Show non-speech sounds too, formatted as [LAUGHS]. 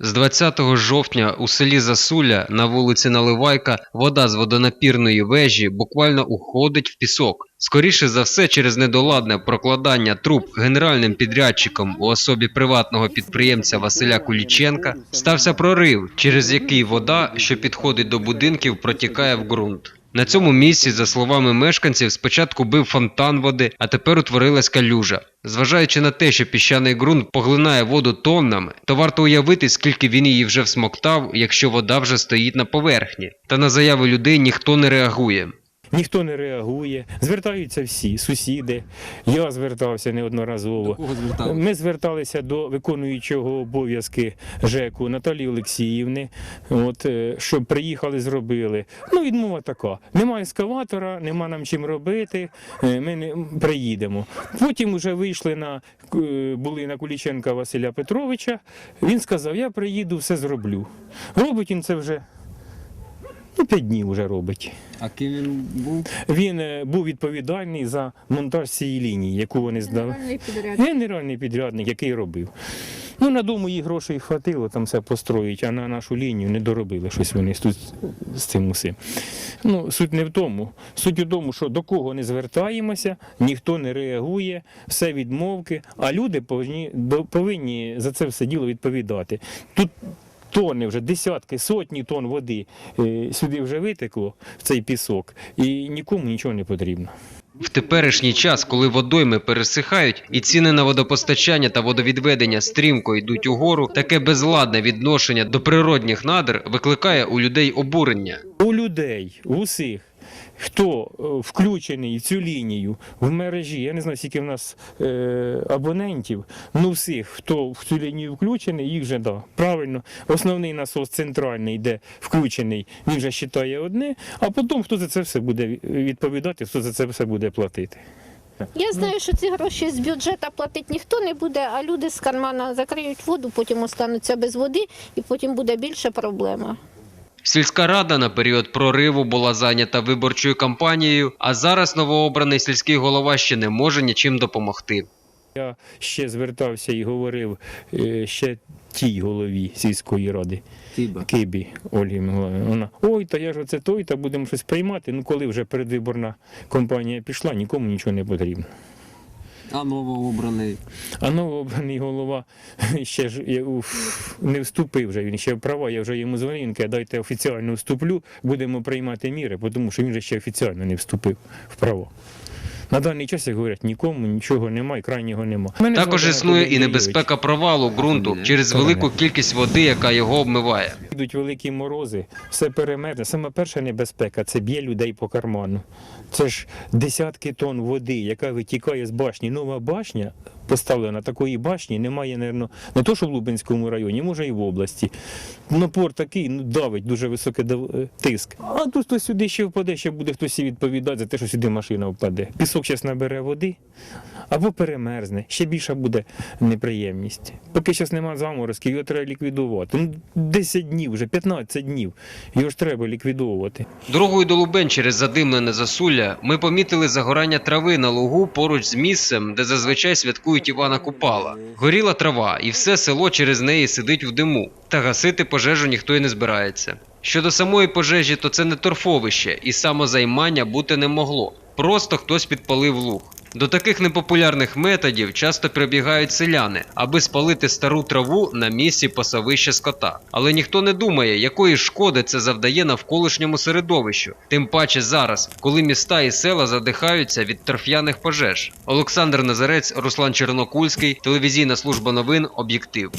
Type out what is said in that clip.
З 20 жовтня у селі Засуля на вулиці Наливайка вода з водонапірної вежі буквально уходить в пісок. Скоріше за все, через недоладне прокладання труб генеральним підрядчиком у особі приватного підприємця Василя Куліченка стався прорив, через який вода, що підходить до будинків, протікає в ґрунт. На цьому місці, за словами мешканців, спочатку бив фонтан води, а тепер утворилась калюжа. Зважаючи на те, що піщаний ґрунт поглинає воду тоннами, то варто уявити, скільки він її вже всмоктав, якщо вода вже стоїть на поверхні. Та на заяви людей ніхто не реагує. Ніхто не реагує. Звертаються всі, сусіди. Я звертався неодноразово. Кого звертали? Ми зверталися до виконуючого обов'язки ЖЕКу Наталії Олексіївни, от, е, щоб приїхали, зробили. Ну, відмова така. Немає ескаватора, нема нам чим робити, е, ми не приїдемо. Потім вже вийшли на е, були на Куліченка Василя Петровича. Він сказав: я приїду, все зроблю. Робить він це вже. Ну, п'ять днів вже робить. А ким він був? Він е, був відповідальний за монтаж цієї лінії, яку вони здали. Генеральний підрядник. Генеральний підрядник, який робив. Ну, на дому їй грошей хватило там все построїть, а на нашу лінію не доробили щось вони тут з цим усім. Ну, суть не в тому. Суть у тому, що до кого не звертаємося, ніхто не реагує, все відмовки, а люди повинні, до- повинні за це все діло відповідати. Тут Тонни вже десятки, сотні тонн води е, сюди вже витекло в цей пісок, і нікому нічого не потрібно. В теперішній час, коли водойми пересихають і ціни на водопостачання та водовідведення стрімко йдуть угору, таке безладне відношення до природних надр викликає у людей обурення. у людей, у усіх, хто е, включений в цю лінію в мережі, я не знаю, скільки в нас е, абонентів, ну всіх, хто в цю лінію включений, їх вже да. Правильно, основний насос центральний, де включений, він вже вважає одне, а потім хто за це все буде відповідати, хто за це все буде платити. Я знаю, що ці гроші з бюджету платити ніхто не буде, а люди з кармана закриють воду, потім остануться без води, і потім буде більше проблема. Сільська рада на період прориву була зайнята виборчою кампанією, а зараз новообраний сільський голова ще не може нічим допомогти. Я ще звертався і говорив е, ще тій голові сільської ради. Тиба. Кибі Ольгі Миколаївні. Вона ой, та я ж оце той, та будемо щось приймати. Ну коли вже передвиборна кампанія пішла, нікому нічого не потрібно. А новообраний. А новообраний голова [LAUGHS] ще ж я, уф, не вступив вже. Він ще права. Я вже йому дзвонив, він дайте офіційно вступлю, будемо приймати міри, тому що він же ще офіційно не вступив в право. На даний час, як говорять, нікому нічого немає, крайнього немає. Також існує і небезпека провалу ґрунту через велику кількість води, яка його обмиває. Йдуть великі морози, все перемерзне. Саме перша небезпека це б'є людей по карману. Це ж десятки тонн води, яка витікає з башні. Нова башня поставлена такої башні, немає, мабуть, не то, що в Лубенському районі, може і в області. Напор такий, ну давить дуже високий е, тиск. А тут хтось сюди ще впаде, ще буде хтось і відповідати за те, що сюди машина впаде. Пісок зараз набере води або перемерзне, ще більша буде неприємність. Поки зараз немає заморозків, його треба ліквідувати. Ну, 10 днів, вже 15 днів. Його ж треба ліквідовувати. Дорогою до Лубен через задимлене засулля ми помітили загорання трави на лугу поруч з місцем, де зазвичай святкують Івана Купала. Горіла трава, і все село через неї сидить в диму. Та гасити пожежу ніхто й не збирається. Щодо самої пожежі, то це не торфовище, і самозаймання бути не могло. Просто хтось підпалив луг. До таких непопулярних методів часто прибігають селяни, аби спалити стару траву на місці пасовища скота. Але ніхто не думає, якої шкоди це завдає навколишньому середовищу, тим паче зараз, коли міста і села задихаються від торф'яних пожеж. Олександр Назарець, Руслан Чернокульський, телевізійна служба новин, об'єктив.